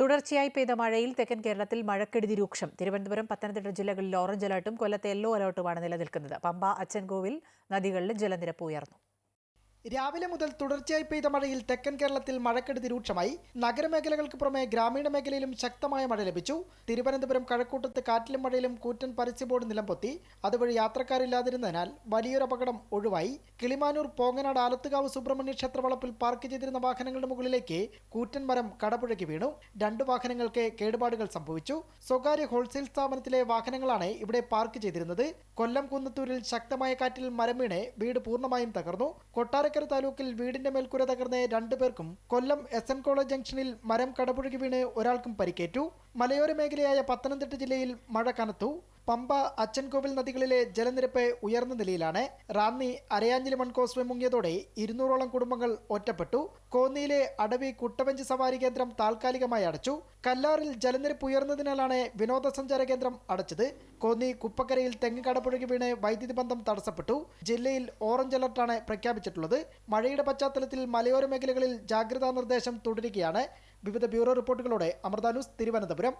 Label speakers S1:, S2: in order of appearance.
S1: തുടർച്ചയായി പെയ്ത മഴയിൽ തെക്കൻ കേരളത്തിൽ മഴക്കെടുതി രൂക്ഷം. തിരുവനന്തപുരം പത്തനംതിട്ട ജില്ലകളിൽ ഓറഞ്ച് അലർട്ടും കൊല്ലത്ത് യെല്ലോ അലർട്ടുമാണ് നിലനിൽക്കുന്നത്. പമ്പ അച്ചൻകോവിൽ നദികളിൽ ജലനിരപ്പ് ഉയർന്നു.
S2: രാവിലെ മുതൽ തുടർച്ചയായി പെയ്ത മഴയിൽ തെക്കൻ കേരളത്തിൽ മഴക്കെടുതി രൂക്ഷമായി. നഗരമേഖലകൾക്ക് പുറമെ ഗ്രാമീണ മേഖലയിലും ശക്തമായ മഴ ലഭിച്ചു. തിരുവനന്തപുരം കഴക്കൂട്ടത്ത് കാറ്റിലും മഴയിലും കൂറ്റൻ പരസ്യ ബോർഡ് നിലംപൊത്തി. അതുവഴി യാത്രക്കാരില്ലാതിരുന്നതിനാൽ വലിയൊരു അപകടം ഒഴിവായി. കിളിമാനൂർ പോങ്ങനാട് ആലത്തുകാവ് സുബ്രഹ്മണ്യ ക്ഷേത്ര വളപ്പിൽ പാർക്ക് ചെയ്തിരുന്ന വാഹനങ്ങളുടെ മുകളിലേക്ക് കൂറ്റൻ മരം കടപുഴകി വീണു. രണ്ട് വാഹനങ്ങൾക്ക് കേടുപാടുകൾ സംഭവിച്ചു. സ്വകാര്യ ഹോൾസെയിൽ സ്ഥാപനത്തിലെ വാഹനങ്ങളാണ് ഇവിടെ പാർക്ക് ചെയ്തിരുന്നത്. കൊല്ലം കുന്നത്തൂരിൽ ശക്തമായ കാറ്റിൽ മരം വീണ് വീട് പൂർണമായും തകർന്നു. കൊട്ടാരക്കര താലൂക്കിൽ വീടിന്റെ മേൽക്കൂര തകർന്ന് രണ്ടുപേർക്കും കൊല്ലം എസ് എൻ കോളേജ് ജംഗ്ഷനിൽ മരം കടപുഴകി വീണ് ഒരാൾക്കും പരിക്കേറ്റു. മലയോര മേഖലയായ പത്തനംതിട്ട ജില്ലയിൽ മഴ കനത്തു. പമ്പ അച്ചൻകോവിൽ നദികളിലെ ജലനിരപ്പ് ഉയർന്ന നിലയിലാണ്. റാന്നി അരയാഞ്ഞിലി മൺകോസ്വേ മുങ്ങിയതോടെ ഇരുന്നൂറോളം കുടുംബങ്ങൾ ഒറ്റപ്പെട്ടു. കോന്നിയിലെ അടവി കുട്ടവഞ്ചി സവാരി കേന്ദ്രം താൽക്കാലികമായി അടച്ചു. കല്ലാറിൽ ജലനിരപ്പ് ഉയർന്നതിനാലാണ് വിനോദസഞ്ചാര കേന്ദ്രം അടച്ചത്. കോന്നി കുപ്പക്കരയിൽ തെങ്ങ് കടപുഴകി വീണ് വൈദ്യുതി ബന്ധം തടസ്സപ്പെട്ടു. ജില്ലയിൽ ഓറഞ്ച് അലർട്ടാണ് പ്രഖ്യാപിച്ചിട്ടുള്ളത്. മഴയുടെ പശ്ചാത്തലത്തിൽ മലയോര മേഖലകളിൽ ജാഗ്രതാ നിർദ്ദേശം തുടരുകയാണ്. വിവിധ ബ്യൂറോ റിപ്പോർട്ടുകളോടെ അമൃത ന്യൂസ് തിരുവനന്തപുരം